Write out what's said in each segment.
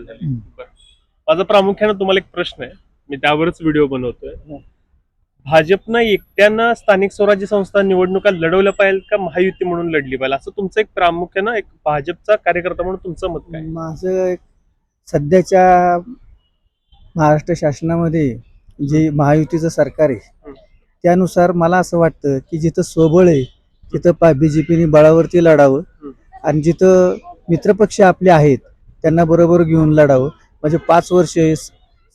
झाली. बरं. माझा प्रामुख्यानं तुम्हाला एक प्रश्न आहे. मी त्यावरच व्हिडिओ बनवतोय. भाजपनं एकट्यानं स्थानिक स्वराज्य संस्था निवडणुका लढवल्या पाहिजे का महायुती म्हणून लढली पाहिजे? असं तुमचं एक प्रामुख्यानं एक भाजपचा कार्यकर्ता म्हणून तुमचं मत काय? माझं एक सध्याच्या महाराष्ट्र शासनामध्ये जे महायुतीचं सरकार आहे हं. त्यानुसार मला असं वाटतं की जिथं स्वबळ आहे तिथं पा बी जे पीने बळावरती लढावं. हं. आणि जिथं मित्रपक्ष आपले आहेत त्यांना बरोबर घेऊन लढावं. म्हणजे पाच वर्ष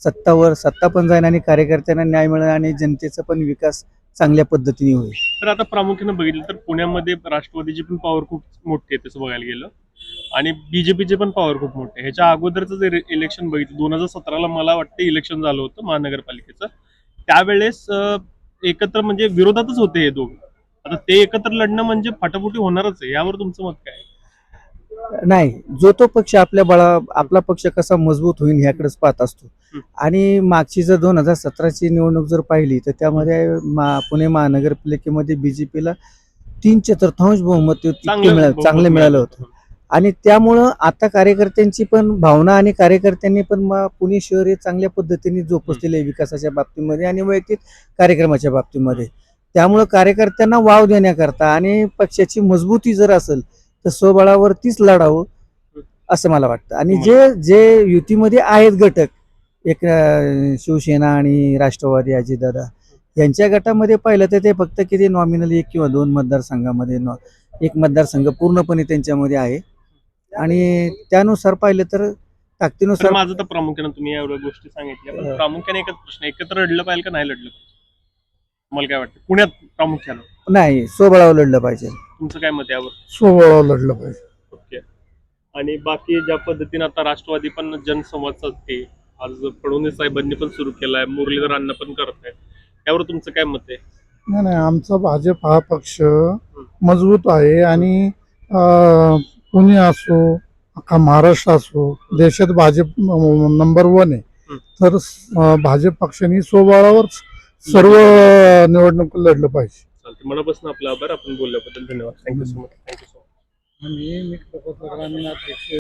सत्तावर सत्ता पण जाईल आणि कार्यकर्त्यांना न्याय मिळेल आणि जनतेचा पण विकास चांगल्या पद्धतीने होईल. तर आता प्रामुख्याने बघितलं तर पुण्यामध्ये राष्ट्रवादीची पण पॉवर खूप मोठी आहे तसं बघायला गेलं. आणि बीजेपीचे पण पॉवर खूप मोठे ह्याच्या अगोदरचं जे इलेक्शन बघितलं दोन हजार सतराला मला वाटतं इलेक्शन झालं होतं महानगरपालिकेचं. त्यावेळेस एकत्र म्हणजे विरोधातच होते हे दोघं. आता ते एकत्र लढणं म्हणजे फटाफुटी होणारच आहे. यावर तुमचं मत काय नाही जो तो पक्ष आपल्या बळा आपला पक्ष कसा मजबूत होईल ह्याकडेच पाहत असतो. आणि मागची जर दोन हजार सतराची निवडणूक जर पाहिली तर त्यामध्ये मा पुणे महानगरपालिकेमध्ये बीजेपीला तीन चतुर्थांश बहुमत चांगलं मिळालं बहुमत चांगलं मिळालं. होतं. आणि त्यामुळं आता कार्यकर्त्यांची पण भावना आणि कार्यकर्त्यांनी पण पुणे शहर हे चांगल्या पद्धतीने जोपासलेले आहे विकासाच्या बाबतीमध्ये आणि वैयक्तिक कार्यक्रमाच्या बाबतीमध्ये. त्यामुळं कार्यकर्त्यांना वाव देण्याकरता आणि पक्षाची मजबूती जर असेल तर स्वबळावरतीच लढावं असं मला वाटतं. आणि जे जे युतीमध्ये आहेत घटक एक शिवसेना आणि राष्ट्रवादी अजितदादा यांच्या गटामध्ये पाहिलं तर ते फक्त किती नॉमिनल एक किंवा दोन मतदारसंघामध्ये एक मतदारसंघ पूर्णपणे त्यांच्यामध्ये आहे. आणि त्यानुसार पाहिलं तर ताकदीनुसार माझं तर प्रामुख्यानं तुम्ही एवढ्या गोष्टी सांगितल्या. प्रामुख्याने एकच प्रश्न एकत्र लढलं पाहिजे का नाही लढलं? मला काय वाटतं? पुण्यात प्रामुख्यानं? नाही स्वबळावर लढलं पाहिजे. तुमचं काय मत आहे यावर? स्वबळावर लढलं पाहिजे. ओके. आणि बाकी ज्या पद्धतीने आता राष्ट्रवादी पण जनसंवाद साधते आज फडणवीस साहेबांनी पण सुरू केलाय मुरलीधर अण्णा पण करत आहेत त्यावर तुमचं काय मत आहे? नाही नाही आमचा भाजप हा पक्ष मजबूत आहे आणि अं, पुणे असो अख्खा महाराष्ट्र असो देशात भाजप नंबर वन आहे. हं. तर अं, भाजप पक्षाने स्वबळावर सर्व निवडणूक लढलं पाहिजे. मनापासून आपला आभार. आपण बोलल्याबद्दल धन्यवाद. Thank you so much thank you so much आणि मी ग्रामीण अध्यक्ष